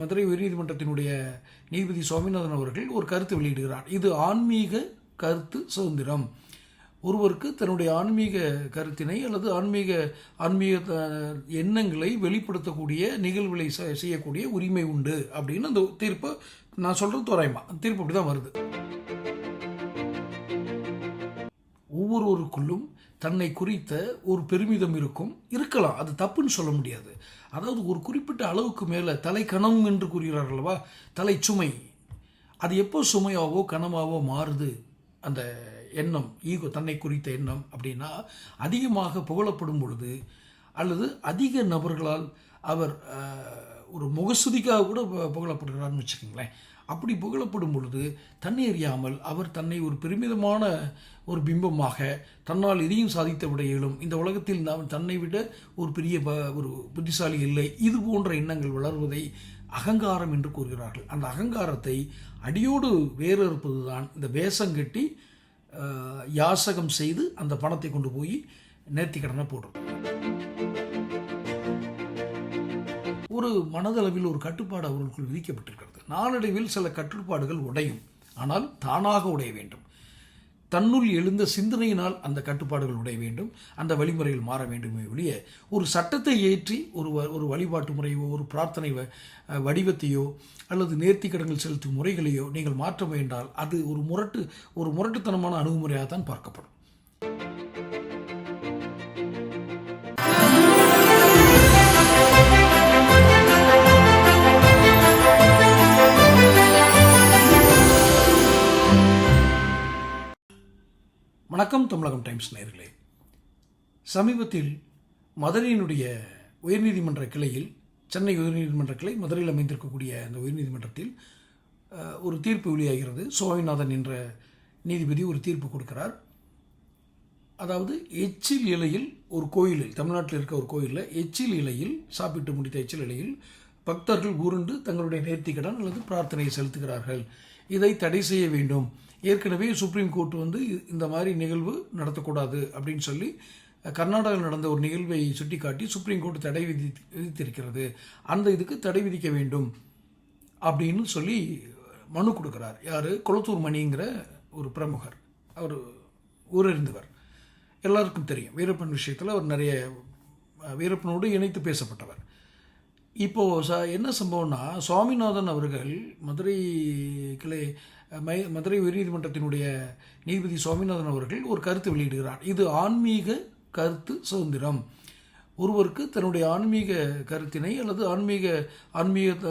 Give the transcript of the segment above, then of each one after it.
மதுரை உயர்நீதிமன்றத்தினுடைய நீதிபதி சுவாமிநாதன் அவர்கள் ஒரு கருத்து வெளியிடுகிறார். இது ஆன்மீக கருத்து சுதந்திரம். ஒருவருக்கு தன்னுடைய ஆன்மீக கருத்தினை அல்லது ஆன்மீக ஆன்மீக எண்ணங்களை வெளிப்படுத்தக்கூடிய நிகழ்வுகளை செ- செய்யக்கூடிய உரிமை உண்டு அப்படின்னு அந்த தீர்ப்பை நான் சொல்கிறது தோராயமா. தீர்ப்பு அப்படி தான் வருது. ஒவ்வொருவருக்குள்ளும் தன்னை குறித்த ஒரு பெருமிதம் இருக்கும். இருக்கலாம் அது தப்புன்னு சொல்ல முடியாது. அதாவது ஒரு குறிப்பிட்ட அளவுக்கு மேலே தலை கணம் என்று கூறுகிறார்கள் அல்லவா? தலை சுமை. அது எப்போ சுமையாவோ கனமாவோ மாறுது. அந்த எண்ணம் ஈகோ தன்னை குறித்த எண்ணம் அப்படின்னா அதிகமாக புகழப்படும் பொழுது அல்லது அதிக நபர்களால் அவர் ஒரு முகசுதிக்காக கூட புகழப்படுகிறார்னு வச்சுக்கோங்களேன். அப்படி புகழப்படும் பொழுது தன்னை அறியாமல் அவர் தன்னை ஒரு பெருமிதமான ஒரு பிம்பமாக தன்னால் எதையும் சாதித்த விடையிலும் இந்த உலகத்தில் நாம் தன்னை விட ஒரு பெரிய ப- ஒரு புத்திசாலி இல்லை. இது போன்ற எண்ணங்கள் வளர்வதை அகங்காரம் என்று கூறுகிறார்கள். அந்த அகங்காரத்தை அடியோடு வேறு இருப்பது தான் இந்த வேஷம் கட்டி யாசகம் செய்து அந்த பணத்தை கொண்டு போய் நேர்த்திக்கடனை போடுறோம் ஒரு மனதளவில் ஒரு கட்டுப்பாடு அவர்களுக்குள் விதிக்கப்பட்டிருக்கிறது. நாளடைவில் சில கட்டுப்பாடுகள் உடையும். ஆனால் தானாக உடைய வேண்டும். தன்னுள் எழுந்த சிந்தனையினால் அந்த கட்டுப்பாடுகள் உடைய வேண்டும். அந்த வழிமுறைகள் மாற வேண்டுமே ஒழிய ஒரு சட்டத்தை ஏற்றி ஒரு வ- ஒரு வழிபாட்டு முறையோ ஒரு பிரார்த்தனை வ- வடிவத்தையோ அல்லது நேர்த்திக்கடன்கள் செலுத்தும் முறைகளையோ நீங்கள் மாற்ற வேண்டால் அது ஒரு முரட்டு ஒரு முரட்டுத்தனமான அணுகுமுறையாக தான் பார்க்கப்படும். வணக்கம் தமிழகம் டைம்ஸ் நேர்களே. சமீபத்தில் மதுரையினுடைய உயர்நீதிமன்ற கிளையில் சென்னை உயர்நீதிமன்ற கிளை மதுரையில் அமைந்திருக்கக்கூடிய அந்த உயர்நீதிமன்றத்தில் ஒரு தீர்ப்பு வெளியாகிறது. சுவாமிநாதன் என்ற நீதிபதி ஒரு தீர்ப்பு கொடுக்கிறார். அதாவது எச்சில் இலையில் ஒரு கோயிலில் தமிழ்நாட்டில் இருக்க ஒரு கோயிலில் எச்சில் இலையில் சாப்பிட்டு முடித்த எச்சில் இலையில் பக்தர்கள் உருண்டு தங்களுடைய நேர்த்திக்கடன் அல்லது பிரார்த்தனையை செலுத்துகிறார்கள். இதை தடை செய்ய வேண்டும். ஏற்கனவே சுப்ரீம் கோர்ட் வந்து இந்த மாதிரி நிகழ்வு நடத்தக்கூடாது அப்படின்னு சொல்லி கர்நாடகாவில் நடந்த ஒரு நிகழ்வை சுட்டிக்காட்டி சுப்ரீம் கோர்ட் தடை விதி விதித்திருக்கிறது. அந்த இதுக்கு தடை விதிக்க வேண்டும் அப்படின்னு சொல்லி மனு கொடுக்குறார். யார்? குளத்தூர் மணிங்கிற ஒரு பிரமுகர். அவர் ஊரறிந்தவர். எல்லாருக்கும் தெரியும். வீரப்பன் விஷயத்தில் அவர் நிறைய வீரப்பனோடு இணைத்து பேசப்பட்டவர். இப்போது ச என்ன சம்பவம்னா சுவாமிநாதன் அவர்கள் மதுரை கிளை மை மதுரை உயர்நீதிமன்றத்தினுடைய நீதிபதி சுவாமிநாதன் அவர்கள் ஒரு கருத்து வெளியிடுகிறார். இது ஆன்மீக கருத்து சுதந்திரம். ஒருவருக்கு தன்னுடைய ஆன்மீக கருத்தினை அல்லது ஆன்மீக ஆன்மீக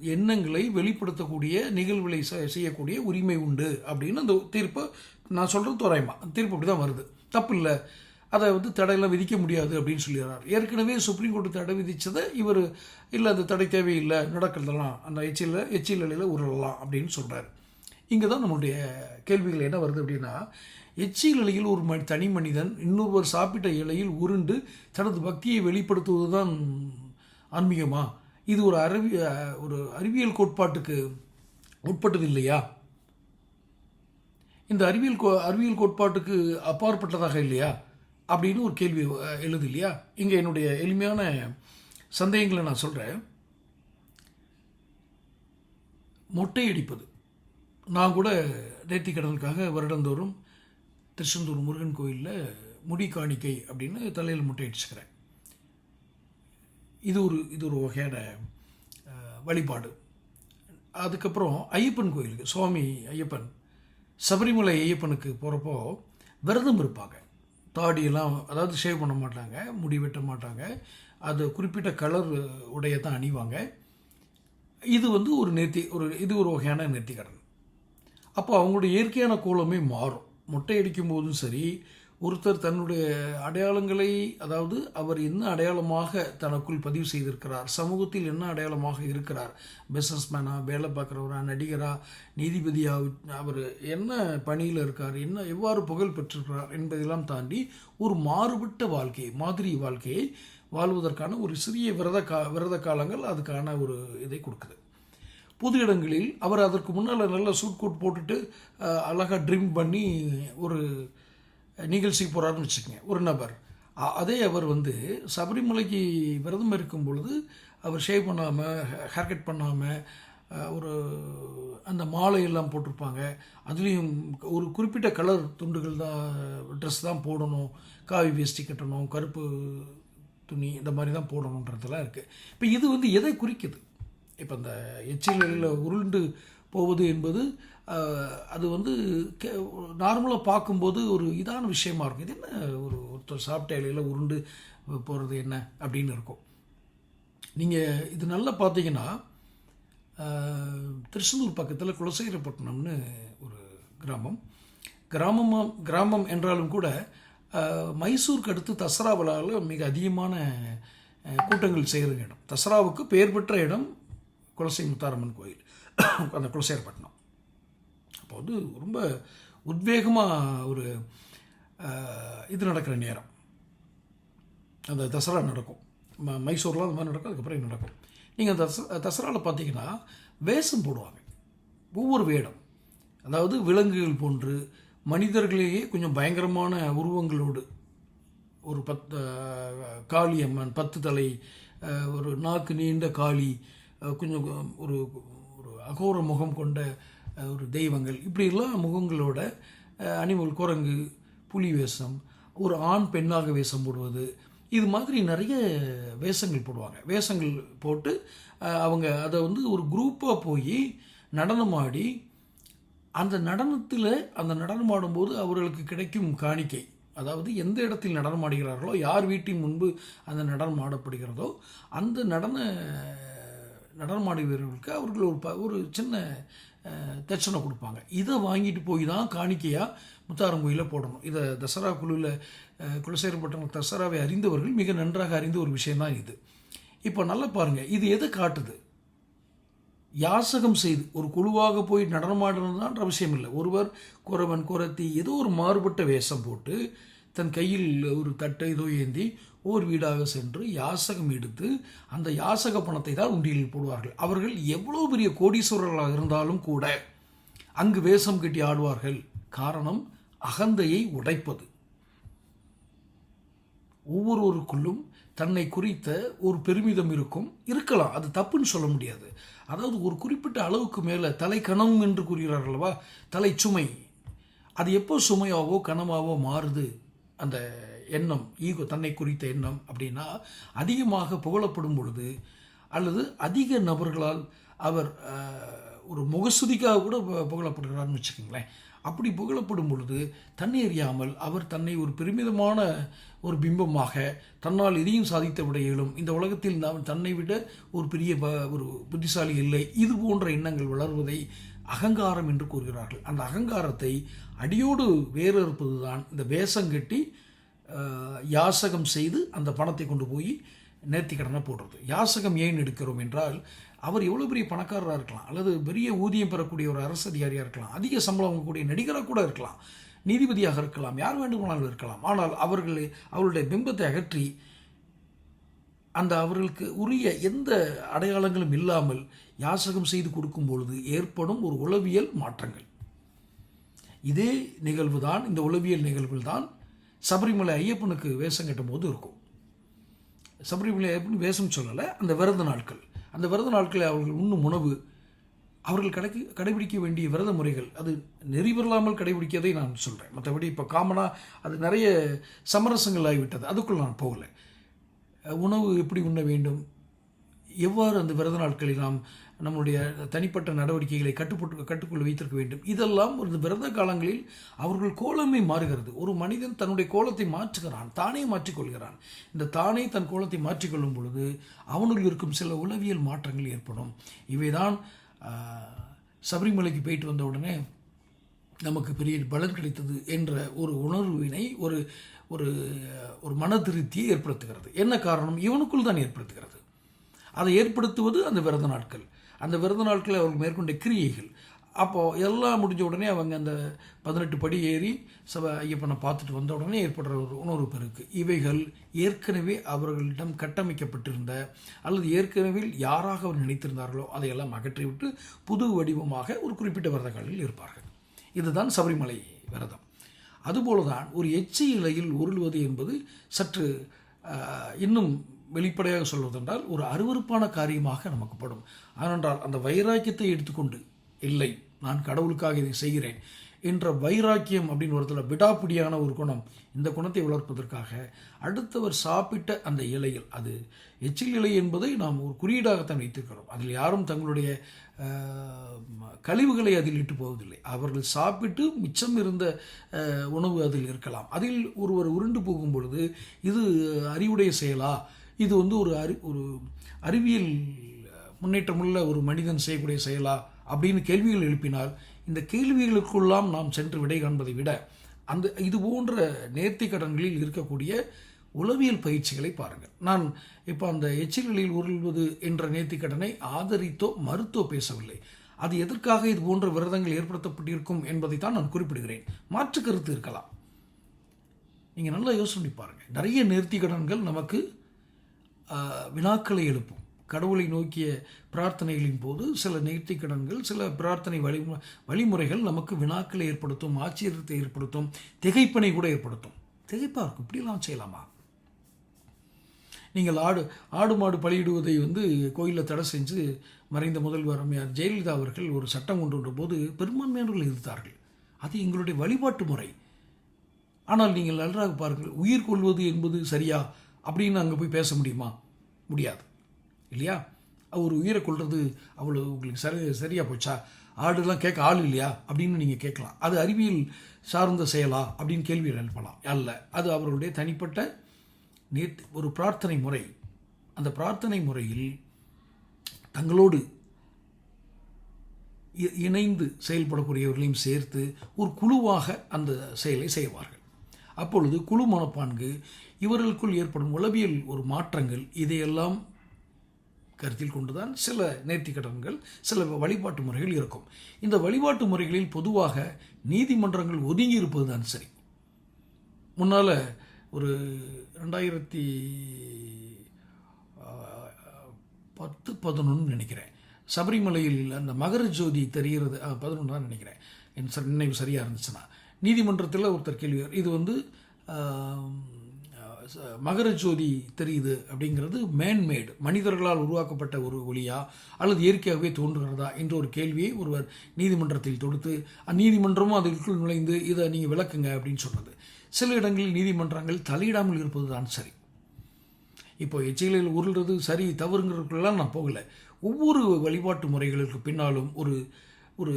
எண்ணங்களை வெளிப்படுத்தக்கூடிய நிகழ்வுகளை செய்யக்கூடிய உரிமை உண்டு அப்படின்னு அந்த தீர்ப்பை நான் சொல்கிறது தோராயமா. தீர்ப்பு அப்படி தான் வருது. தப்பு இல்லை அதை வந்து தடையெல்லாம் விதிக்க முடியாது அப்படின்னு சொல்லிடுறார். ஏற்கனவே சுப்ரீம் கோர்ட்டு தடை விதித்ததை இவர் இல்லை அந்த தடை தேவையில்லை நடக்கிறதெல்லாம் அந்த எச்சில் எச்சில் இலையில் உருளலாம் அப்படின்னு சொல்கிறார் இங்கே தான் நம்மளுடைய கேள்விகள் என்ன வருது அப்படின்னா எச்சில் இலையில் ஒரு ம தனி மனிதன் இன்னொருவர் சாப்பிட்ட இலையில் உருண்டு தனது பக்தியை வெளிப்படுத்துவது தான் ஆன்மீகமா? இது ஒரு அறிவி ஒரு அறிவியல் கோட்பாட்டுக்கு உட்பட்டது இல்லையா இந்த அறிவியல் கோ அறிவியல் கோட்பாட்டுக்கு அப்பாற்பட்டதாக இல்லையா? அப்படின்னு ஒரு கேள்வி எழுது இல்லையா இங்கே என்னுடைய எளிமையான சந்தேகங்களை நான் சொல்கிறேன் மொட்டை அடிப்பது நான் கூட நேர்த்தி கடனுக்காக வருடந்தோறும் திருச்செந்தூர் முருகன் கோயிலில் முடி காணிக்கை அப்படின்னு தலையில் மொட்டை அடிச்சுக்கிறேன் இது ஒரு இது ஒரு வகையான வழிபாடு. அதுக்கப்புறம் ஐயப்பன் கோயிலுக்கு சுவாமி ஐயப்பன் சபரிமலை ஐயப்பனுக்கு போகிறப்போ விரதம் இருப்பாங்க. தாடியெல்லாம் அதாவது ஷேவ் பண்ண மாட்டாங்க முடி வெட்ட மாட்டாங்க. அது குறிப்பிட்ட கலர் உடைய தான் அணிவாங்க. இது வந்து ஒரு நேர்த்தி ஒரு இது ஒரு வகையான நேர்த்திக்கடன் அப்போ அவங்களுடைய இயற்கையான கோலமே மாறும். மொட்டை அடிக்கும் போதும் சரி ஒருத்தர் தன்னுடைய அடையாளங்களை அதாவது அவர் என்ன அடையாளமாக தனக்குள் பதிவு செய்திருக்கிறார் சமூகத்தில் என்ன அடையாளமாக இருக்கிறார் பிஸ்னஸ்மேனா வேலை பார்க்குறவரா நடிகரா நீதிபதியா அவர் என்ன பணியில் இருக்கார் என்ன எவ்வாறு புகழ் பெற்றிருக்கிறார் என்பதெல்லாம் தாண்டி ஒரு மாறுபட்ட வாழ்க்கையை மாதிரி வாழ்க்கையை வாழ்வதற்கான ஒரு சிறிய விரத கா விரத காலங்கள் அதுக்கான ஒரு இதை கொடுக்குது. பொது இடங்களில் அவர் அதற்கு முன்னால் நல்ல சூட் கோட் போட்டுட்டு அழகாக அழகா ட்ரிம் பண்ணி ஒரு நிகழ்ச்சிக்கு போகிறாருன்னு வச்சுக்கோங்க. ஒரு நபர். அதே அவர் வந்து சபரிமலைக்கு விரதம் இருக்கும் பொழுது அவர் ஷேவ் பண்ணாமல் ஹேர் கட் பண்ணாமல் ஒரு அந்த மாலை எல்லாம் போட்டிருப்பாங்க. அதுலேயும் ஒரு குறிப்பிட்ட கலர் துண்டுகள் தான் ட்ரெஸ் தான் போடணும். காவி வேஷ்டி கட்டணும் கருப்பு துணி இந்த மாதிரி தான் போடணுன்றதெல்லாம் இருக்குது இப்போ இது வந்து எதை குறிக்குது? இப்போ இந்த எச்சில் உருண்டு போவது என்பது அது வந்து கே நார்மலாக பார்க்கும்போது ஒரு இதான விஷயமா இருக்கும். இது என்ன ஒரு ஒருத்தர் சாப்பிட்ட இலையில் உருண்டு போகிறது என்ன அப்படின்னு இருக்கும். நீங்கள் இது நல்லா பார்த்தீங்கன்னா திருச்செந்தூர் பக்கத்தில் குலசேகரப்பட்டினம்னு ஒரு கிராமம். கிராமமாக கிராமம் என்றாலும் கூட மைசூருக்கு அடுத்து தசரா விழாவில் மிக அதிகமான கூட்டங்கள் செய்கிற இடம். தசராவுக்கு பெயர் பெற்ற இடம் குலசை முத்தாரம்மன் கோயில் அந்த குலசேரப்பட்டினம் அப்போ வந்து ரொம்ப உத்வேகமாக ஒரு இது நடக்கிற நேரம். அந்த தசரா நடக்கும். ம மைசூரில் அந்த மாதிரி நடக்கும் அதுக்கப்புறம் நடக்கும். நீங்கள் தச தசராவில் பார்த்தீங்கன்னா வேஷம் போடுவாங்க. ஒவ்வொரு வேடம். அதாவது விலங்குகள் போன்று மனிதர்களையே கொஞ்சம் பயங்கரமான உருவங்களோடு ஒரு பத்து காளி அம்மன் பத்து தலை ஒரு நாக்கு நீண்ட காளி கொஞ்சம் ஒரு ஒரு அகோர முகம் கொண்ட ஒரு தெய்வங்கள் இப்படியெல்லாம் முகங்களோட அனிமல் குரங்கு புலி வேஷம் ஒரு ஆண் பெண்ணாக வேஷம் போடுவது இது மாதிரி நிறைய வேஷங்கள் போடுவாங்க. வேஷங்கள் போட்டு அவங்க அதை வந்து ஒரு குரூப்பாக போய் நடனமாடி அந்த நடனத்தில் அந்த நடனம் ஆடும்போது அவர்களுக்கு கிடைக்கும் காணிக்கை. அதாவது எந்த இடத்தில் நடனம் ஆடுகிறார்களோ யார் வீட்டின் முன்பு அந்த நடனம் ஆடப்படுகிறதோ அந்த நடன நடனம் அவர்கள் ஒரு ப ஒரு சின்ன தட்சணை கொடுப்பாங்க. இதை வாங்கிட்டு போய் தான் காணிக்கையாக முத்தாரம் கோயிலில் போடணும். இதை தசரா குழுவில் குலசேரப்பட்டவங்க தசராவை அறிந்தவர்கள் மிக நன்றாக அறிந்த ஒரு விஷயம்தான் இது. இப்போ நல்லா பாருங்கள் இது எதை காட்டுது? யாசகம் செய்து ஒரு குழுவாக போய் நடனமாடுறதுன்ற அவசியம் இல்லை. ஒருவர் குறவன் குரத்தி ஏதோ ஒரு மாறுபட்ட வேஷம் போட்டு தன் கையில் ஒரு தட்டை ஏதோ ஏந்தி ஓர் வீடாக சென்று யாசகம் எடுத்து அந்த யாசக பணத்தை தான் உண்டியலில் போடுவார்கள். அவர்கள் எவ்வளோ பெரிய கோடீஸ்வரர்களாக இருந்தாலும் கூட அங்கு வேஷம் கட்டி ஆடுவார்கள். காரணம் அகந்தையை உடைப்பது. ஒவ்வொருவருக்குள்ளும் தன்னை குறித்த ஒரு பெருமிதம் இருக்கும். இருக்கலாம் அது தப்புன்னு சொல்ல முடியாது. அதாவது ஒரு குறிப்பிட்ட அளவுக்கு மேலே தலை கணம் என்று கூறுகிறார்கள்வா? தலை சுமை. அது எப்போ சுமையாவோ கனமாவோ மாறுது. அந்த எண்ணம் ஈகோ தன்னை குறித்த எண்ணம் அப்படின்னா அதிகமாக புகழப்படும் பொழுது அல்லது அதிக நபர்களால் அவர் ஒரு முகசுதிக்காக கூட பு- புகழப்படுகிறார்னு வச்சுக்கோங்களேன். அப்படி புகழப்படும் பொழுது தன்னை அறியாமல் அவர் தன்னை ஒரு பெருமிதமான ஒரு பிம்பமாக தன்னால் எதையும் சாதித்த விட இயலும் இந்த உலகத்தில் நாம் தன்னை விட ஒரு பெரிய ப- ஒரு புத்திசாலி இல்லை. இது போன்ற எண்ணங்கள் வளர்வதை அகங்காரம் என்று கூறுகிறார்கள். அந்த அகங்காரத்தை அடியோடு வேறறுப்பது தான் இந்த வேஷம் கட்டி யாசகம் செய்து அந்த பணத்தை கொண்டு போய் நேர்த்தி கடனை போடுறது. யாசகம் ஏன் எடுக்கிறோம் என்றால் அவர் எவ்வளோ பெரிய பணக்காரராக இருக்கலாம் அல்லது பெரிய ஊதியம் பெறக்கூடிய ஒரு அரசு அதிகாரியாக இருக்கலாம் அதிக சம்பளம் கூடிய நடிகராக கூட இருக்கலாம் நீதிபதியாக இருக்கலாம் யார் வேண்டுமானாலும் இருக்கலாம். ஆனால் அவர்கள் அவருடைய பிம்பத்தை அகற்றி அந்த அவர்களுக்கு உரிய எந்த அடையாளங்களும் இல்லாமல் யாசகம் செய்து கொடுக்கும் பொழுது ஏற்படும் ஒரு உளவியல் மாற்றங்கள். இதே நிகழ்வு தான் இந்த உளவியல் நிகழ்வில் தான் சபரிமலை ஐயப்பனுக்கு வேஷம் கட்டும் போது இருக்கும். சபரிமலை ஐயப்பன் வேஷம் சொல்லலை அந்த விரத நாட்கள். அந்த விரத நாட்களில் அவர்கள் உண்ணும் உணவு அவர்கள் கடைக்கு கடைபிடிக்க வேண்டிய விரத முறைகள் அது நெறிவில்லாமல் கடைபிடிக்கதை நான் சொல்கிறேன் மற்றபடி இப்போ காமனாக அது நிறைய சமரசங்கள் ஆகிவிட்டது அதுக்குள் நான் போகல. உணவு எப்படி உண்ண வேண்டும்? எவ்வாறு அந்த விரத நாட்களில் நாம் நம்முடைய தனிப்பட்ட நடவடிக்கைகளை கட்டுப்பட்டு கட்டுக்குள் வைத்திருக்க வேண்டும். இதெல்லாம் ஒரு விரத காலங்களில் அவர்கள் கோலமே மாறுகிறது. ஒரு மனிதன் தன்னுடைய கோலத்தை மாற்றுகிறான் தானே மாற்றிக்கொள்கிறான். இந்த தானே தன் கோலத்தை மாற்றிக்கொள்ளும் பொழுது அவனுள் இருக்கும் சில உளவியல் மாற்றங்கள் ஏற்படும். இவைதான் சபரிமலைக்கு போயிட்டு வந்த உடனே நமக்கு பெரிய பலன் கிடைத்தது என்ற ஒரு உணர்வினை ஒரு ஒரு ஒரு மன திருப்தியை ஏற்படுத்துகிறது. என்ன காரணம்? இவனுக்குள் தான் ஏற்படுத்துகிறது. அதை ஏற்படுத்துவது அந்த விரத நாட்கள். அந்த விரத நாட்களில் அவர்கள் மேற்கொண்ட கிரியைகள். அப்போது எல்லாம் முடிஞ்ச உடனே அவங்க அந்த பதினெட்டு படி ஏறி சப ஐயப்பனை பார்த்துட்டு வந்த உடனே ஏற்படுற ஒரு உணர்வு பெருக்கு இவைகள் ஏற்கனவே அவர்களிடம் கட்டமைக்கப்பட்டிருந்த அல்லது ஏற்கனவே யாராக அவர் நினைத்திருந்தார்களோ அதையெல்லாம் அகற்றிவிட்டு புது வடிவமாக ஒரு குறிப்பிட்ட விரதங்களில் இருப்பார்கள். இதுதான் சபரிமலை விரதம். அதுபோல தான் ஒரு எச்சி இலையில் உருள்வது என்பது சற்று இன்னும் வெளிப்படையாக சொல்வதென்றால் ஒரு அருவருப்பான காரியமாக நமக்கு படும். ஏனென்றால் அந்த வைராக்கியத்தை எடுத்துக்கொண்டு இல்லை நான் கடவுளுக்காக இதை செய்கிறேன் என்ற வைராக்கியம் அப்படின்னு ஒரு இடத்துல விடாப்பிடியான ஒரு குணம் இந்த குணத்தை வளர்ப்பதற்காக அடுத்தவர் சாப்பிட்ட அந்த இலையில் அது எச்சில் இலை என்பதை நாம் ஒரு குறியீடாகத்தான் வைத்திருக்கிறோம். அதில் யாரும் தங்களுடைய கழிவுகளை அதில் இட்டு போவதில்லை. அவர்கள் சாப்பிட்டு மிச்சம் இருந்த உணவு அதில் இருக்கலாம். அதில் ஒருவர் உருண்டு போகும் பொழுது இது அறிவுடைய செயலா? இது வந்து ஒரு அறி ஒரு அறிவியல் முன்னேற்றமுள்ள ஒரு மனிதன் செய்யக்கூடிய செயலா? அப்படின்னு கேள்விகள் எழுப்பினால் இந்த கேள்விகளுக்குள்ளாம் நாம் சென்று விடை காண்பதை விட அந்த இது போன்ற நேர்த்தி கடன்களில் இருக்கக்கூடிய உளவியல் பயிற்சிகளை பாருங்கள். நான் இப்போ அந்த எச்சில்களில் உருள்வது என்ற நேர்த்தி கடனை ஆதரித்தோ மறுத்தோ பேசவில்லை. அது எதற்காக இது போன்ற விரதங்கள் ஏற்படுத்தப்பட்டிருக்கும் என்பதை தான் நான் குறிப்பிடுகிறேன். மாற்று கருத்து இருக்கலாம். நீங்கள் நல்லா யோசனை பாருங்கள் நிறைய நேர்த்தி கடன்கள் நமக்கு வினாக்களை எழுப்பும். கடவுளை நோக்கிய பிரார்த்தனைகளின் போது சில நேர்த்திக்கடன்கள் சில பிரார்த்தனை வழிமு வழிமுறைகள் நமக்கு வினாக்களை ஏற்படுத்தும் ஆச்சரியத்தை ஏற்படுத்தும் திகைப்பனை கூட ஏற்படுத்தும். திகைப்பாக இருக்கும். இப்படிலாம் செய்யலாமா? நீங்கள் ஆடு ஆடு மாடு பலியிடுவதை வந்து கோயிலில் தடை செஞ்சு மறைந்த முதல்வர் அம்மையார் ஜெயலலிதா அவர்கள் ஒரு சட்டம் கொண்டு வந்த போது பெரும்பான்மையானவர்கள் எதிர்த்தார்கள். அது எங்களுடைய வழிபாட்டு முறை. ஆனால் நீங்கள் நன்றாக பாருங்கள் உயிர் கொள்வது என்பது சரியா? அப்படின்னு அங்கே போய் பேச முடியுமா? முடியாது. இல்லையா? அவர் உயிரை கொள்வது அவ்வளோ உங்களுக்கு சரி சரியாக போச்சா? ஆடுலாம் கேட்க ஆள் இல்லையா? அப்படின்னு நீங்கள் கேட்கலாம். அது அறிவியல் சார்ந்த செயலா? அப்படின்னு கேள்வி எழுப்பலாம். அல்ல. அது அவர்களுடைய தனிப்பட்ட நேர்த்தி ஒரு பிரார்த்தனை முறை. அந்த பிரார்த்தனை முறையில் தங்களோடு இ- இணைந்து செயல்படக்கூடியவர்களையும் சேர்த்து ஒரு குழுவாக அந்த செயலை செய்வார்கள். அப்பொழுது குழு மனப்பான்கு இவர்களுக்குள் ஏற்படும் உளவியல் ஒரு மாற்றங்கள் இதையெல்லாம் கருத்தில் கொண்டுதான் சில நேர்த்திக்கடன்கள் சில வழிபாட்டு முறைகள் இருக்கும். இந்த வழிபாட்டு முறைகளில் பொதுவாக நீதிமன்றங்கள் ஒதுங்கி இருப்பது தான் சரி. முன்னால் ஒரு ரெண்டாயிரத்தி பத்து பதினொன்று நினைக்கிறேன். சபரிமலையில் அந்த மகர ஜோதி தெரிகிறது பதினொன்று தான் நினைக்கிறேன். என் சார் நினைவு சரியாக இருந்துச்சுன்னா. நீதிமன்றத்தில் ஒருத்தர் கேள்வி இது வந்து மகர ஜோதி தெரியுது அப்படிங்கிறது மேன்மேடு மனிதர்களால் உருவாக்கப்பட்ட ஒரு ஒளியா அல்லது இயற்கையாகவே தோன்றுகிறதா என்ற ஒரு கேள்வியை ஒருவர் நீதிமன்றத்தில் தொடுத்து அந்நீதிமன்றமும் அதற்குள் நுழைந்து இதை நீங்கள் விளக்குங்க அப்படின்னு சொன்னது. சில இடங்களில் நீதிமன்றங்கள் தலையிடாமல் இருப்பது தான் சரி. இப்போ எச்சிலையில் உருள்றது சரி தவறுங்கிறதுக்குள்ளெல்லாம் நான் போகலை. ஒவ்வொரு வழிபாட்டு முறைகளுக்கு பின்னாலும் ஒரு ஒரு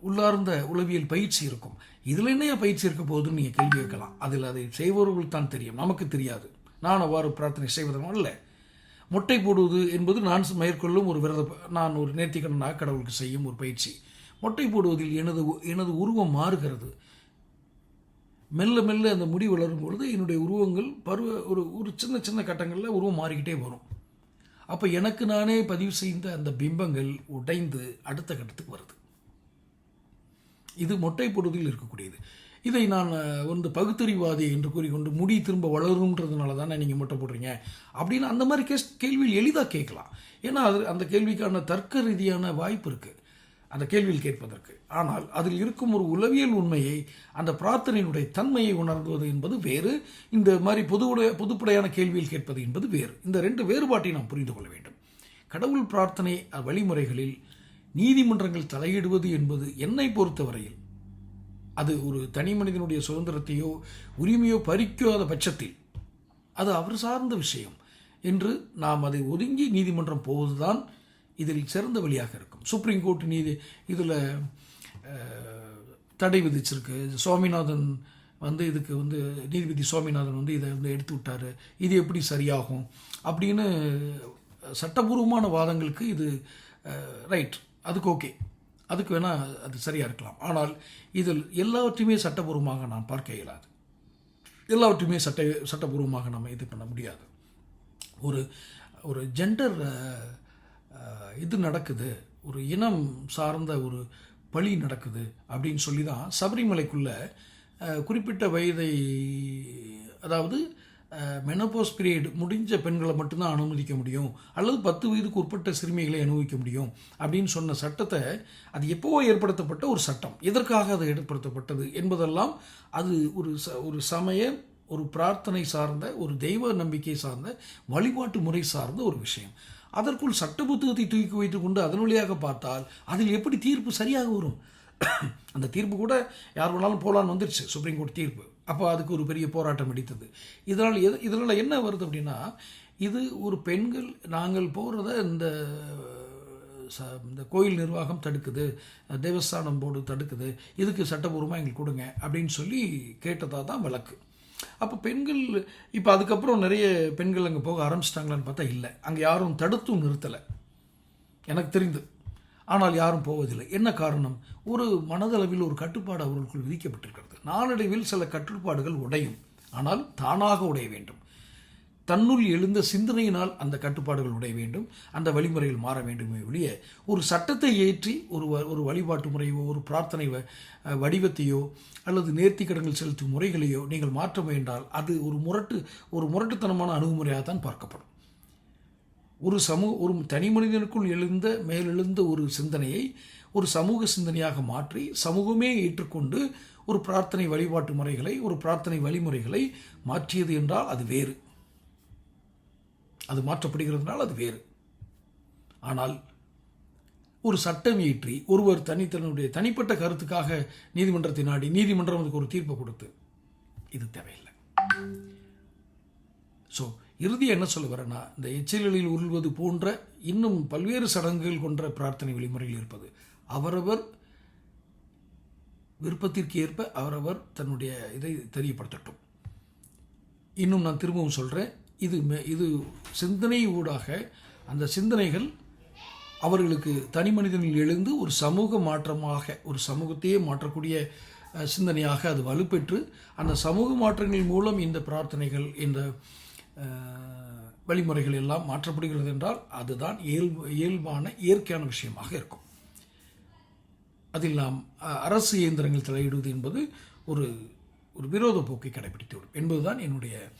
உள்ளார்ந்த உளவியல் பயிற்சி இருக்கும். இதில் என்னையா பயிற்சி இருக்க போகுதுன்னு நீங்கள் கேள்வி கேட்கலாம். அதில் அதை செய்பவர்கள் தான் தெரியும். நமக்கு தெரியாது. நான் அவ்வாறு பிரார்த்தனை செய்வதும் அல்ல. முட்டை போடுவது என்பது நான் மேற்கொள்ளும் ஒரு விரத நான் ஒரு நேர்த்திக்கடனாக கடவுளுக்கு செய்யும் ஒரு பயிற்சி. மொட்டை போடுவதில் எனது எனது உருவம் மாறுகிறது. மெல்ல மெல்ல அந்த முடி வளரும் பொழுது என்னுடைய உருவங்கள் பருவ ஒரு ஒரு சின்ன சின்ன கட்டங்களில் உருவம் மாறிக்கிட்டே வரும். அப்போ எனக்கு நானே பதிவு செய்த அந்த பிம்பங்கள் உடைந்து அடுத்த கட்டத்துக்கு வருது. இது மொட்டை போடுவதில் இருக்கக்கூடியது. இதை நான் வந்து பகுத்தறிவாதி என்று கூறிக்கொண்டு முடி திரும்ப வளரும்ன்றதுனால தானே நீங்கள் மொட்டை போடுறீங்க? அப்படின்னு அந்த மாதிரி கேஸ் கேள்வியில் எளிதாக கேட்கலாம். ஏன்னா அது அந்த கேள்விக்கான தர்க்க ரீதியான வாய்ப்பு இருக்குது அந்த கேள்வியில் கேட்பதற்கு. ஆனால் அதில் இருக்கும் ஒரு உளவியல் உண்மையை அந்த பிரார்த்தனையினுடைய தன்மையை உணர்வது என்பது வேறு இந்த மாதிரி பொதுவுடைய பொதுப்படையான கேள்வியில் கேட்பது என்பது வேறு. இந்த ரெண்டு வேறுபாட்டை நாம் புரிந்து கொள்ள வேண்டும். கடவுள் பிரார்த்தனை வழிமுறைகளில் நீதிமன்றங்கள் தலையிடுவது என்பது என்னை பொறுத்தவரையில் அது ஒரு தனி மனிதனுடைய சுதந்திரத்தையோ உரிமையோ பறிக்காத பட்சத்தில் அது அவர் சார்ந்த விஷயம் என்று நாம் அதை ஒதுங்கி நீதிமன்றம் போவதுதான் இதில் சிறந்த வழியாக இருக்கும். சுப்ரீம் கோர்ட் நீதி இதில் தடை விதிச்சிருக்கு. சுவாமிநாதன் வந்து இதுக்கு வந்து நீதிபதி சுவாமிநாதன் வந்து இதை வந்து எடுத்து விட்டாரு. இது எப்படி சரியாகும்? அப்படின்னு சட்டபூர்வமான வாதங்களுக்கு இது ரைட் அதுக்கு ஓகே அதுக்கு வேணால் அது சரியாக இருக்கலாம். ஆனால் இதில் எல்லாவற்றையுமே சட்டபூர்வமாக நான் பார்க்க இயலாது. எல்லாவற்றையுமே சட்ட சட்டபூர்வமாக நம்ம இது பண்ண முடியாது. ஒரு ஒரு ஜெண்டர் இது நடக்குது. ஒரு இனம் சார்ந்த ஒரு பழி நடக்குது அப்படின்னு சொல்லி தான் சபரிமலைக்குள்ள குறிப்பிட்ட வயதை அதாவது மெனோபாஸ் பீரியட் முடிஞ்ச பெண்களை மட்டும்தான் அனுமதிக்க முடியும். அல்லது பத்து வயதுக்கு உட்பட்ட சிறுமிகளை அனுபவிக்க முடியும் அப்படின்னு சொன்ன சட்டத்தை அது எப்போவோ ஏற்படுத்தப்பட்ட ஒரு சட்டம். எதற்காக அது ஏற்படுத்தப்பட்டது என்பதெல்லாம் அது ஒரு ச ஒரு சமய ஒரு பிரார்த்தனை சார்ந்த ஒரு தெய்வ நம்பிக்கை சார்ந்த வழிபாட்டு முறை சார்ந்த ஒரு விஷயம். அதற்குள் சட்ட புத்தகத்தை தூக்கி வைத்துக் கொண்டு அதன் வழியாக பார்த்தால் அதில் எப்படி தீர்ப்பு சரியாக வரும்? அந்த தீர்ப்பு கூட யார் வேணாலும் போலான்னு வந்துருச்சு சுப்ரீம் கோர்ட் தீர்ப்பு. அப்போ அதுக்கு ஒரு பெரிய போராட்டம் வெடித்தது இதனால் எது இதனால் என்ன வருது அப்படின்னா இது ஒரு பெண்கள் நாங்கள் போகிறத இந்த ச இந்த கோயில் நிர்வாகம் தடுக்குது தேவஸ்தானம் போர்டு தடுக்குது இதுக்கு சட்டபூர்வமாக எங்களுக்கு கொடுங்க அப்படின்னு சொல்லி கேட்டதாக தான் வழக்கு. அப்போ பெண்கள் இப்போ அதுக்கப்புறம் நிறைய பெண்கள் அங்கே போக ஆரம்பிச்சிட்டாங்களான்னு பார்த்தா இல்லை. அங்கே யாரும் தடுத்தும் நிறுத்தலை. எனக்கு தெரிந்து. ஆனால் யாரும் போவதில்லை. என்ன காரணம்? ஒரு மனதளவில் ஒரு கட்டுப்பாடு அவர்களுக்குள் விதிக்கப்பட்டிருக்கிறது. நாளடைவில் சில கட்டுப்பாடுகள் உடையும். ஆனால் தானாக உடைய வேண்டும். தன்னுள் எழுந்த சிந்தனையினால் அந்த கட்டுப்பாடுகள் உடைய வேண்டும் அந்த வழிமுறைகள் மாற வேண்டுமே ஒழிய ஒரு சட்டத்தை ஏற்றி ஒரு வ- ஒரு வழிபாட்டு முறையோ ஒரு பிரார்த்தனை வ- வடிவத்தையோ அல்லது நேர்த்தி கடன்கள் செலுத்தும் முறைகளையோ நீங்கள் மாற்ற முயன்றால் அது ஒரு முரட்டு ஒரு முரட்டுத்தனமான அணுகுமுறையாக தான் பார்க்கப்படும். ஒரு சமூக ஒரு தனி மனிதனுக்குள் எழுந்த மேலெழுந்த ஒரு சிந்தனையை ஒரு சமூக சிந்தனையாக மாற்றி சமூகமே ஏற்றுக்கொண்டு ஒரு பிரார்த்தனை வழிபாட்டு முறைகளை ஒரு பிரார்த்தனை வழிமுறைகளை மாற்றியது என்றால் அது வேறு. அது மாற்றப்படுகிறதுனால் அது வேறு. ஆனால் ஒரு சட்டம் இயற்றி ஒருவர் தனி தன்னுடைய தனிப்பட்ட கருத்துக்காக நீதிமன்றத்தை நாடி நீதிமன்றம் அதுக்கு ஒரு தீர்ப்பை கொடுத்து இது தேவையில்லை. ஸோ இறுதி என்ன சொல்ல வரேன்னா இந்த எச்சலில் உருள்வது போன்ற இன்னும் பல்வேறு சடங்குகள் கொன்ற பிரார்த்தனை வழிமுறையில் இருப்பது. அவரவர் விருப்பத்திற்கு ஏற்ப அவரவர் தன்னுடைய இதை தெரியப்படுத்தட்டும். இன்னும் நான் திரும்பவும் சொல்கிறேன் இது இது சிந்தனை ஊடாக அந்த சிந்தனைகள் அவர்களுக்கு தனி மனிதனில் எழுந்து ஒரு சமூக மாற்றமாக ஒரு சமூகத்தையே மாற்றக்கூடிய சிந்தனையாக அது வலுப்பெற்று அந்த சமூக மாற்றங்கள் மூலம் இந்த பிரார்த்தனைகள் இந்த வழிமுறைகள் எல்லாம் மாற்றப்படுகிறது என்றால் அதுதான் இயல்பு இயல்பான இயற்கையான விஷயமாக இருக்கும். அதில் நாம் அரசு இயந்திரங்கள் தலையிடுவது என்பது ஒரு ஒரு விரோத போக்கை கடைபிடித்துவிடும் என்பதுதான் என்னுடைய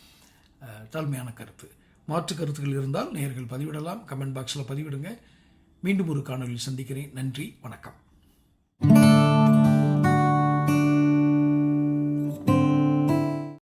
தாழ்மையான கருத்து. மாற்று கருத்துக்கள் இருந்தால் நேர்கள் பதிவிடலாம். கமெண்ட் பாக்ஸில் பதிவிடுங்க. மீண்டும் ஒரு காணொலியில் சந்திக்கிறேன். நன்றி. வணக்கம்.